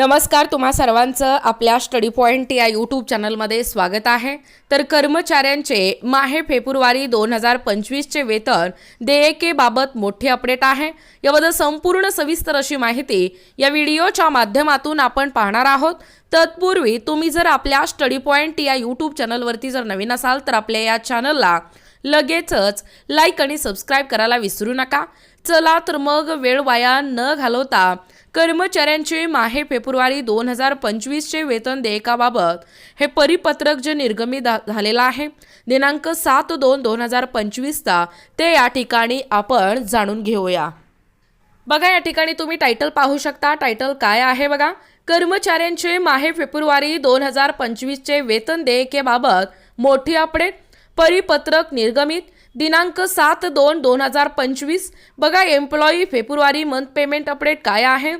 नमस्कार तुम्हा सर्वांचं आपल्या स्टडी पॉईंट या यूट्यूब चॅनलमध्ये स्वागत आहे. तर कर्मचाऱ्यांचे माहे फेब्रुवारी दोन हजार पंचवीसचे वेतन देयकेबाबत मोठी अपडेट आहे. याबद्दल संपूर्ण सविस्तर अशी माहिती या व्हिडिओच्या माध्यमातून आपण पाहणार आहोत. तत्पूर्वी तुम्ही जर आपल्या स्टडी पॉईंट या यूट्यूब चॅनलवरती जर नवीन असाल तर आपल्या या चॅनलला लगेचच लाईक आणि सबस्क्राईब करायला विसरू नका. चला तर मग वेळ वाया न घालवता कर्मचाऱ्यांचे माहे फेब्रुवारी दोन हजार पंचवीसचे वेतन देयकाबाबत हे परिपत्रक जे निर्गमित झालेलं आहे. दिनांक सात दोन दोन हजार पंचवीसचा ते या ठिकाणी आपण जाणून घेऊया. बघा या ठिकाणी तुम्ही टायटल पाहू शकता. टायटल काय आहे बघा? कर्मचाऱ्यांचे माहे फेब्रुवारी दोन हजार पंचवीसचे वेतन देयकेबाबत मोठी अपडेट परिपत्रक निर्गमित दिनांक सात दोन दोन हजार पंचवीस. बघा एम्प्लॉई फेब्रुवारी मंथ पेमेंट अपडेट काय आहे?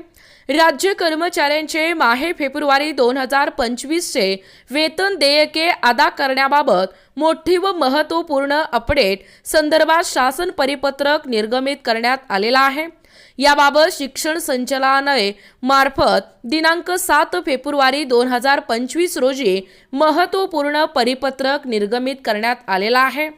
राज्य कर्मचाऱ्यांचे माहे फेब्रुवारी दोन हजार पंचवीसचे वेतन देयके अदा करण्याबाबत मोठी व महत्त्वपूर्ण अपडेट संदर्भात शासन परिपत्रक निर्गमित करण्यात आलेला आहे. याबाबत शिक्षण संचालनालय मार्फत दिनांक सात फेब्रुवारी दोन हजार पंचवीस रोजी महत्त्वपूर्ण परिपत्रक निर्गमित करण्यात आलेला आहे.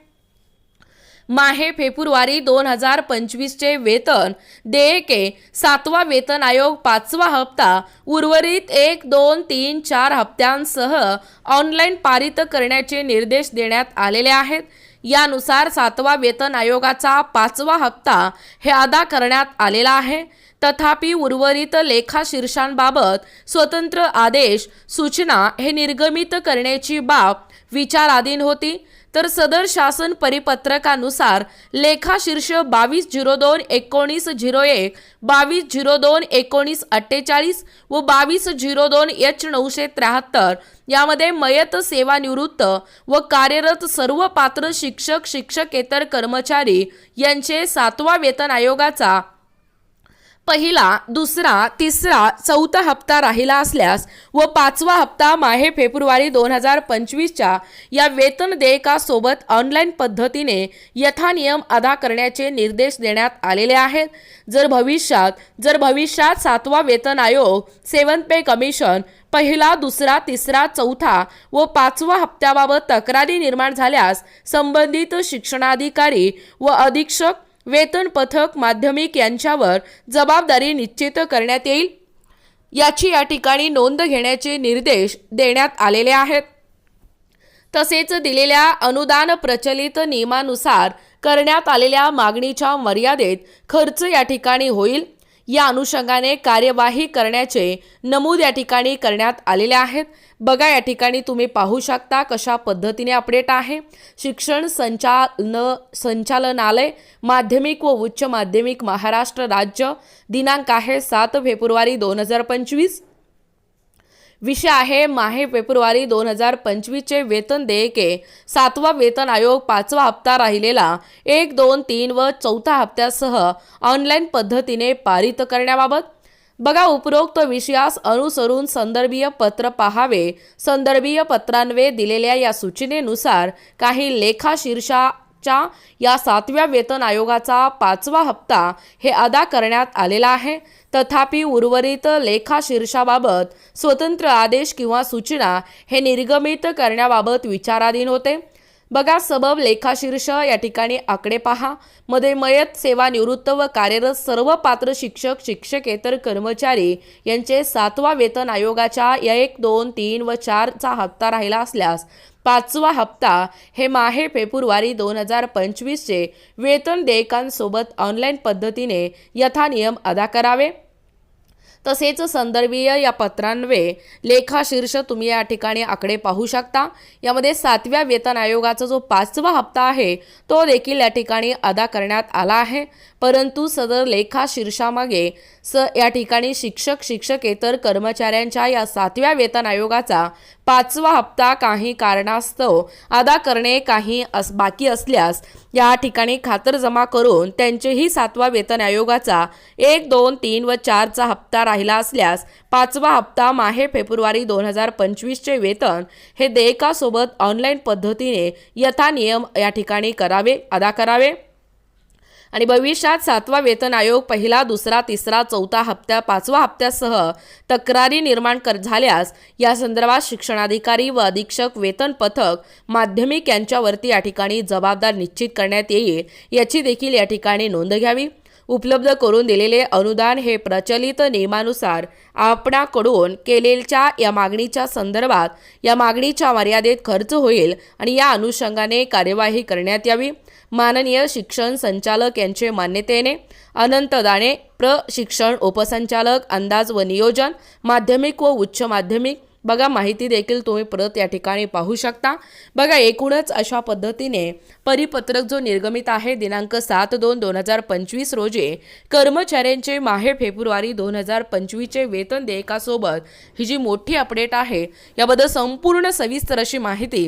माहे फेब्रुवारी दोन हजार पंचवीसचे वेतन. देयके सातवा वेतन आयोग पाचवा हप्ता. उर्वरित एक दोन तीन चार हप्त्यांसह ऑनलाईन पारित करण्याचे निर्देश देण्यात आलेले आहेत. यानुसार सातवा वेतन आयोगाचा पाचवा हप्ता हे अदा करण्यात आलेला आहे. तथापि उर्वरित लेखा शीर्षांबाबत स्वतंत्र आदेश सूचना हे निर्गमित करण्याची बाब विचाराधीन होती. तर सदर शासन परिपत्रकानुसार लेखा शीर्ष बावीस झिरो दोन एकोणीस झिरो एक बावीस झिरो दोन एकोणीस अठ्ठेचाळीस व बावीस झिरो दोन एच नऊशे त्र्याहत्तर यामध्ये मयत सेवानिवृत्त व कार्यरत सर्व पात्र शिक्षक शिक्षकेतर कर्मचारी यांचे सातवा वेतन आयोगाचा पहिला दुसरा तिसरा चौथा हप्ता राहिला असल्यास व पाचवा हप्ता माहे फेब्रुवारी दोन हजार पंचवीसच्या या वेतन देयकासोबत ऑनलाईन पद्धतीने यथानियम अदा करण्याचे निर्देश देण्यात आलेले आहेत. जर भविष्यात जर भविष्यात सातवा वेतन आयोग सेवन पे कमिशन पहिला दुसरा तिसरा चौथा व पाचवा हप्त्याबाबत तक्रारी निर्माण झाल्यास संबंधित शिक्षणाधिकारी व अधीक्षक वेतन पथक माध्यमिक यांच्यावर जबाबदारी निश्चित करण्यात येईल. याची या ठिकाणी नोंद घेण्याचे निर्देश देण्यात आलेले आहेत. तसेच दिलेल्या अनुदान प्रचलित नियमानुसार करण्यात आलेल्या मागणीच्या मर्यादेत खर्च या ठिकाणी होईल. या अनुषंगाने कार्यवाही करण्याचे नमूद या ठिकाणी करण्यात आलेले आहेत. बघा या ठिकाणी तुम्ही पाहू शकता कशा पद्धतीने अपडेट आहे. शिक्षण संचालन संचालनालय माध्यमिक व उच्च माध्यमिक महाराष्ट्र राज्य दिनांक आहे सात फेब्रुवारी दोन हजार पंचवीस. विषय आहे माहे फेब्रुवारी दोन हजार पंचवीसचे वेतन देयके सातवा वेतन आयोग पाचवा हप्ता राहिलेला. एक दोन तीन व चौथा हप्त्यासह ऑनलाईन पद्धतीने पारित करण्याबाबत. बघा उपरोक्त विषयास अनुसरून संदर्भीय पत्र पाहावे. संदर्भीय पत्रांवे दिलेल्या या सूचनेनुसार काही लेखा शीर्षाच्या या सातव्या वेतन आयोगाचा पाचवा हप्ता हे अदा करण्यात आलेला आहे. तथापि उर्वरित लेखा शीर्षाबाबत स्वतंत्र आदेश किंवा सूचना हे निर्गमित करण्याबाबत विचाराधीन होते. बघा सबब लेखाशीर्ष या ठिकाणी आकडे पहा. मध्ये मयत सेवानिवृत्त व कार्यरत सर्व पात्र शिक्षक शिक्षकेतर कर्मचारी यांचे सातवा वेतन आयोगाच्या एक दोन तीन व चारचा हप्ता राहिला असल्यास पाचवा हप्ता हे माहे फेब्रुवारी दोन हजार पंचवीसचे वेतन देयकांसोबत ऑनलाईन पद्धतीने यथानियम अदा करावे. तसेच संदर्भीय या पत्रान्वये लेखाशीर्ष तुम्ही या ठिकाणी आकडे पाहू शकता. यामध्ये सातव्या वेतन आयोगाचा जो पाचवा हप्ता आहे तो देखील या ठिकाणी अदा करण्यात आला आहे. परंतु सदर लेखाशीर्षामागे स या ठिकाणी शिक्षक शिक्षकेतर कर्मचाऱ्यांच्या या सातव्या वेतन आयोगाचा पाचवा हप्ता काही कारणास्तव अदा करणे काही अस बाकी असल्यास या ठिकाणी खातर जमा करून त्यांचेही सातवा वेतन आयोगाचा एक दोन तीन व चारचा हप्ता राहिला असल्यास पाचवा हप्ता माहे फेब्रुवारी दोन हजार पंचवीसचे वेतन हे देयकासोबत ऑनलाईन पद्धतीने यथानियम या ठिकाणी करावे अदा करावे. आणि भविष्यात सातवा वेतन आयोग पहिला दुसरा तिसरा चौथा हप्त्या पाचवा हप्त्यासह तक्रारी निर्माण कर झाल्यास या संदर्भात शिक्षणाधिकारी व अधीक्षक वेतन पथक माध्यमिक यांच्यावरती या ठिकाणी जबाबदार निश्चित करण्यात येईल याची देखील या ठिकाणी नोंद घ्यावी. उपलब्ध करून दिलेले अनुदान हे प्रचलित नियमानुसार आपणाकडून केलेल्या या मागणीच्या संदर्भात या मागणीच्या मर्यादेत खर्च होईल आणि या अनुषंगाने कार्यवाही करण्यात यावी. माननीय शिक्षण संचालक यांचे मान्यतेने अनंत दाणे प्रशिक्षण उपसंचालक अंदाज व नियोजन माध्यमिक व उच्च माध्यमिक बघा माहिती देखील तुम्ही परत या ठिकाणी पाहू शकता. बघा एकूणच अशा पद्धतीने परिपत्रक जो निर्गमित आहे दिनांक सात दोन दोन हजार पंचवीस रोजी कर्मचाऱ्यांचे माहे फेब्रुवारी दोन हजार पंचवीसचे वेतन देयकासोबत ही जी मोठी अपडेट आहे याबद्दल संपूर्ण सविस्तर अशी माहिती